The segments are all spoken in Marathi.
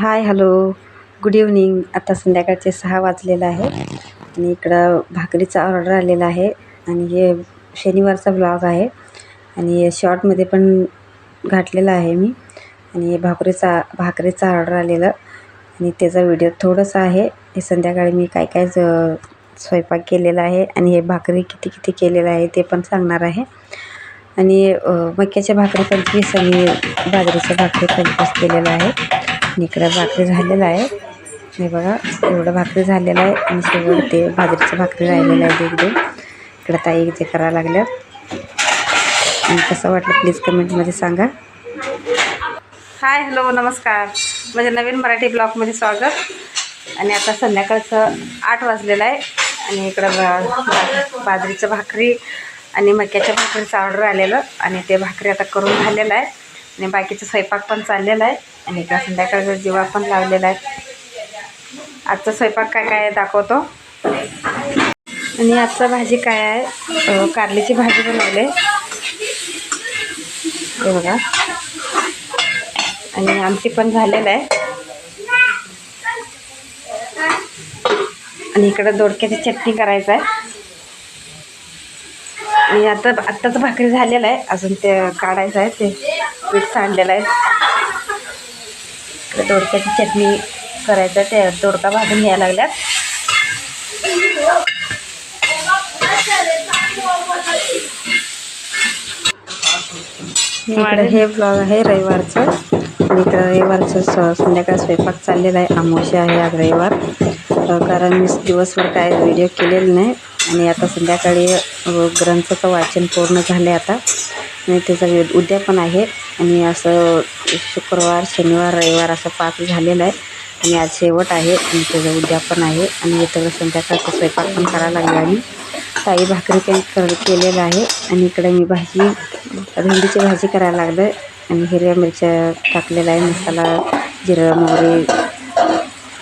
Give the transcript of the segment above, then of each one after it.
हाय हॅलो गुड इव्हनिंग आता संध्याकाळचे सहा वाजलेलं आहे. आणि इकडं भाकरीचा ऑर्डर आलेला आहे. आणि हे शनिवारचा ब्लॉग आहे. आणि शॉर्टमध्ये पण घातलेला आहे मी. आणि भाकरीचा भाकरीचा ऑर्डर आलेलं. आणि त्याचा व्हिडिओ थोडंसं आहे. हे संध्याकाळी मी काय काय ज- स्वयंपाक केलेला आहे. आणि हे भाकरी किती किती केलेलं आहे ते पण सांगणार आहे. आणि मक्याच्या भाकरी पंचवीस आणि बाजरीच्या भाकरी पंचवीस केलेलं आहे. आणि इकडं भाकरी झालेलं आहे. हे बघा एवढं भाकरी झालेलं आहे आणि शेवट ते बाजरीचं भाकरी राहिलेलं आहे एक दोन इकडं ताई जे करायला लागल्यात. आणि कसं वाटलं प्लीज कमेंटमध्ये सांगा. हाय हॅलो नमस्कार. माझ्या नवीन मराठी ब्लॉगमध्ये स्वागत. आणि आता संध्याकाळचं आठ वाजलेलं आहे. आणि इकडं बा- बाजरीचं भाकरी आणि मक्याच्या भाकरीचं ऑर्डर आलेलं. आणि ते भाकरी आता करून झालेलं आहे. आणि बाकीचा स्वयंपाक पण चाललेला आहे. आणि इकडं संध्याकाळचं जेव्हा पण लावलेला आहे. आजचा स्वयंपाक काय काय आहे दाखवतो. आणि आजचा भाजी काय आहे? कारलीची भाजी बनवली हे बघा. आणि आमटी पण झालेलं आहे. आणि इकडं दोडक्याची चटणी करायचं आहे. आणि आता आत्ताच भाकरी झालेलं आहे. अजून ते काढायचं आहे. ते पीठ सांडलेलं आहे. दोडक्याची चटणी करायचं ते दोडका भाजून घ्यायला लागल्यात. हे ब्लॉग आहे रविवारचं. आणि इकडं रविवारचं स संध्याकाळ स्वयंपाक चाललेला आहे. आमोशा आहे आज रविवार. कारण मी दिवसभर काय व्हिडिओ केलेलं नाही. आणि आता संध्याकाळी ग्रंथाचं वाचन पूर्ण झालं आहे आता. आणि त्याचा उद्या पण आहे. आणि असं शुक्रवार शनिवार रविवार असं पाच झालेलं आहे. आणि आज शेवट आहे आणि त्याचं उद्या पण आहे. आणि इथं संध्याकाळचा स्वयंपाक पण करायला लागला आणि ताई भाकरी पण कर केलेलं आहे. आणि इकडे मी भाजी भेंडीची भाजी करायला लागलं. आणि हिरव्या मिरच्या टाकलेल्या आहे. मसाला जिरं मोहरी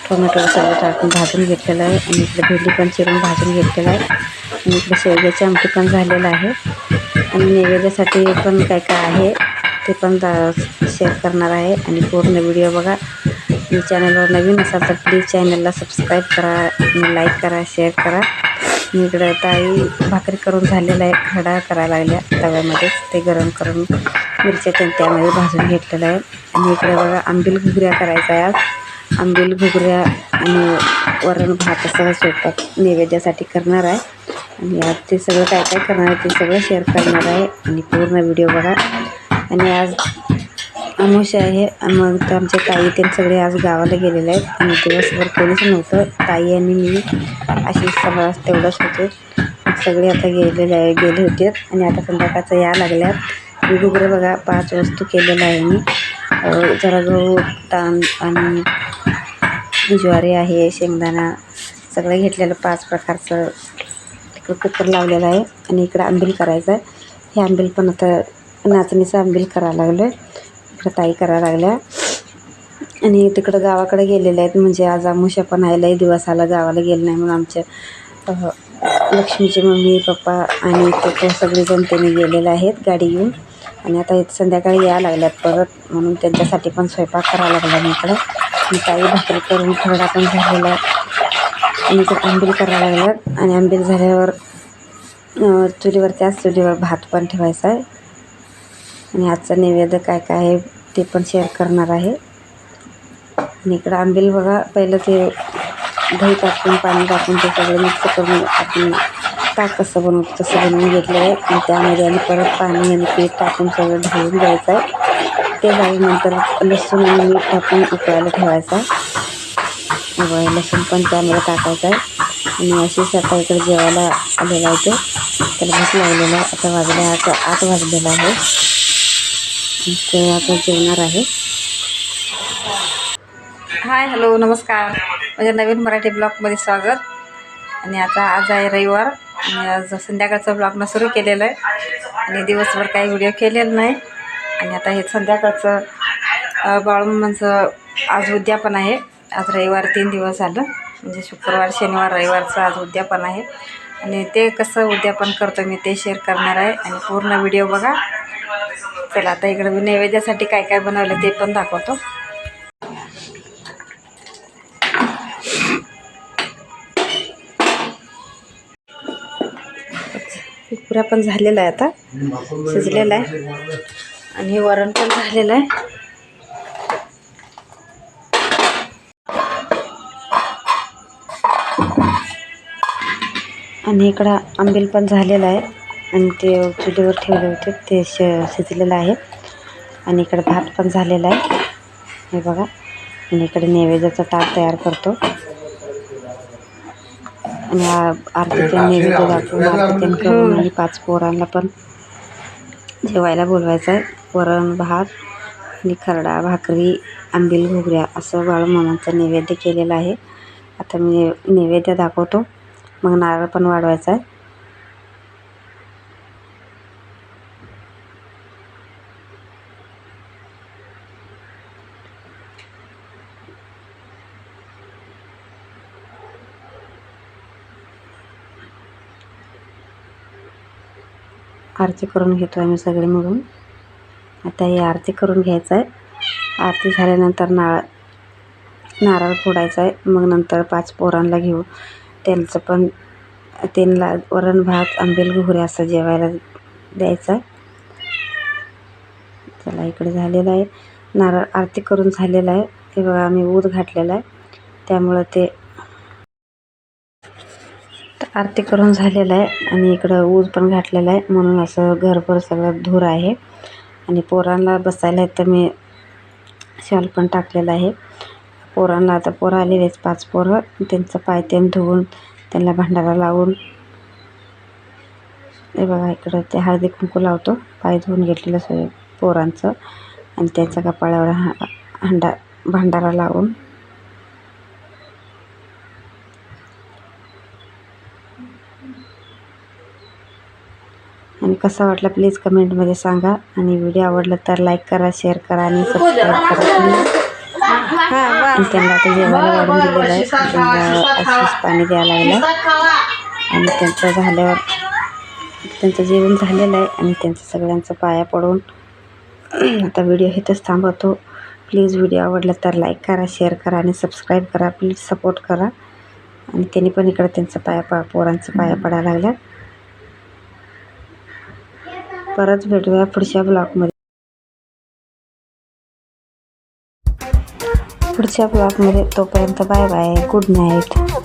टोमॅटो सगळं टाकून भाजून घेतलेलं आहे. आणि इकडे भेंडी पण चिरून भाजून घेतलेलं आहे. आणि इकडे शेवग्याची आमटी पण झालेलं आहे. आणि नैवेद्यासाठी पण काय काय आहे ते पण दा शेअर करणार आहे. आणि पूर्ण व्हिडिओ बघा. मी चॅनलवर नवीन असाल तर प्लीज चॅनलला सबस्क्राईब करा आणि लाईक करा शेअर करा. मी इकडं ताई भाकरी करून झालेला आहे खडा करायला लागल्या तव्यामध्येच. ते गरम करून मिरच्या त्यामध्ये भाजून घेतलेलं आहे आणि इकडे बघा आंबील घुगऱ्या करायचा आहे आज. आंबील घुगऱ्या आणि वरण भात असं स्वयंपाक नैवेद्यासाठी करणार आहे. आणि आज ते सगळं काय काय करणार आहे ते सगळं शेअर करणार आहे. आणि पूर्ण व्हिडिओ बघा. आणि आज अमावस्या आहे. आणि मग आमच्या ताई ते सगळे आज गावाला गेलेले आहेत. आणि दिवसभर कोणीच नव्हतं. ताई आणि मी अशी सगळं तेवढंच होते. सगळे आता गेलेले आहे गेले होते. आणि आता संध्याकाळचं या लागल्यात. मी घुगरे बघा पाच वस्तू केलेल्या आहे मी. जरा गहू तांद आणि ज्वारी आहे शेंगदाणा सगळं घेतलेलं पाच प्रकारचं. तिकडं कुकर लावलेलं आहे आणि इकडं आंबील करायचं आहे. हे आंबील पण आता नाचणीचं आंबील करायला लागलं आहे इकडं ताई करायला लागल्या. आणि तिकडं गावाकडे गेलेले आहेत. म्हणजे आज आमुष्या पण आहे. लई दिवस आला गावाला गेलं नाही म्हणून आमच्या लक्ष्मीचे मम्मी पप्पा आणि ते सगळेजण त्यांनी गेलेले आहेत गाडी घेऊन. आणि आता संध्याकाळी यायला लागल्यात परत म्हणून त्यांच्यासाठी पण स्वयंपाक करायला लागला मी इकडं. आणि ताई भाकरी करून थोडा पण झालेला आहे. आणि इकडं आंबील करायला लागल्यात. आणि आंबील झाल्यावर चुलीवर त्याच चुलीवर भात पण ठेवायचा आहे. आणि आजचं नैवेद्य काय काय आहे ते पण शेअर करणार आहे. आणि इकडं आंबील बघा पहिलं ते दही टाकून पाणी टाकून ते सगळं मिक्स करून आपण ताक कसं बनवतो तसं बनवून घेतलं आहे आणि त्यामध्ये आणि परत पाणी आणि पीठ टाकून सगळं ढवळून द्यायचं आहे. ते झाल्यानंतर लसूण आणि मीठ टाकून उकळायला ठेवायचा. आहे व लसूण पण त्यामध्ये टाकायचं आहे. आणि अशी आता इकडे जेवायला आलेलं आहे ते. त्याला भूक लागलेलं आहे. आता वाजले आत आत वाजलेलं आहे. ते आता जेवणार आहे. हाय हॅलो नमस्कार. माझ्या नवीन मराठी ब्लॉगमध्ये स्वागत. आणि आता आज आहे रविवार. आणि आज संध्याकाळचं ब्लॉगनं सुरू केलेलं आहे. आणि दिवसभर काही व्हिडिओ केलेला नाही. आणि आता हे संध्याकाळचं बाळूमामांचं आज उद्यापन आहे. आज रविवार तीन दिवस आलं म्हणजे शुक्रवार शनिवार रविवारचं आज उद्यापन आहे. आणि ते कसं उद्यापन करतो मी ते शेअर करणार आहे. आणि पूर्ण व्हिडिओ बघा. चला आता इकडे मी नैवेद्यासाठी काय काय बनवलं ते पण दाखवतो. पुऱ्या पण झालेला आहे आता. शिजलेला आहे. आणि हे वरण पण झालेलं आहे. आणि इकडं आंबील पण झालेलं आहे. आणि ते चुलीवर ठेवले होते ते श शिजलेलं आहे. आणि इकडं भात पण झालेला आहे. हे बघा. आणि इकडे नैवेद्याचा ताट तयार करतो. आणि आ- आरतीचे नैवेद्य दाखवून आरतीतेन करून आणि पाच पोरांना पण जेवायला बोलवायचं आहे. वरण भात आणि खरडा भाकरी आंबील घुगऱ्या असं बाळूमामांचं नैवेद्य केलेलं आहे. आता मी नैवेद्य दाखवतो. मग नारळ पण वाढवायचा आहे. आरती करून घेतो आम्ही सगळे मिळून. आता ही आरती करून घ्यायचं आहे. आरती झाल्यानंतर नारळ नारळ फोडायचा आहे. मग नंतर पाच पोरांना घेऊ. त्यांचं पण त्यांना वरण भात आंबेल घुगऱ्या असं जेवायला द्यायचं आहे. चला इकडे झालेलं आहे. नारळ आरती करून झालेलं आहे. ते बघा आम्ही ऊद घातलेला आहे. त्यामुळं ते आरती करून झालेलं आहे. आणि इकडं ऊज पण घातलेला आहे. म्हणून असं घरभर सगळं धूर आहे. आणि पोरांना बसायला तर मी शॉल पण टाकलेला आहे. पोरांना आता पोरं आलेलेच पाच पोरं. त्यांचं पाय तेन धुवून त्यांना भांडारा लावून. हे बघा इकडं ते हळदी कुंकू लावतो. पाय धुवून घेतलेलं सोय पोरांचं. आणि त्यांच्या कपाळावर हा हंडा भांडारा लावून. आणि कसा वाटला प्लीज कमेंटमध्ये सांगा. आणि व्हिडिओ आवडला तर लाईक करा शेअर करा आणि सबस्क्राईब करा. आणि त्यांना आता जेवायला वाढून दिलेलं आहे. त्यांना आशीष पाणी द्यायला लागलं. आणि त्यांचं झाल्यावर त्यांचं जेवण झालेलं आहे आणि त्यांचं सगळ्यांचं पाया पडून आता व्हिडिओ इथंच थांबवतो. प्लीज व्हिडिओ आवडला तर लाईक करा शेअर करा आणि सबस्क्राईब करा. प्लीज सपोर्ट करा. आणि त्यांनी पण इकडं त्यांचं पाया पा पोरांचं पाया पडायला लागल्या परत भेटूया पुढच्या ब्लॉगमध्ये. पुढच्या ब्लॉगमध्ये तोपर्यंत बाय बाय गुड नाईट.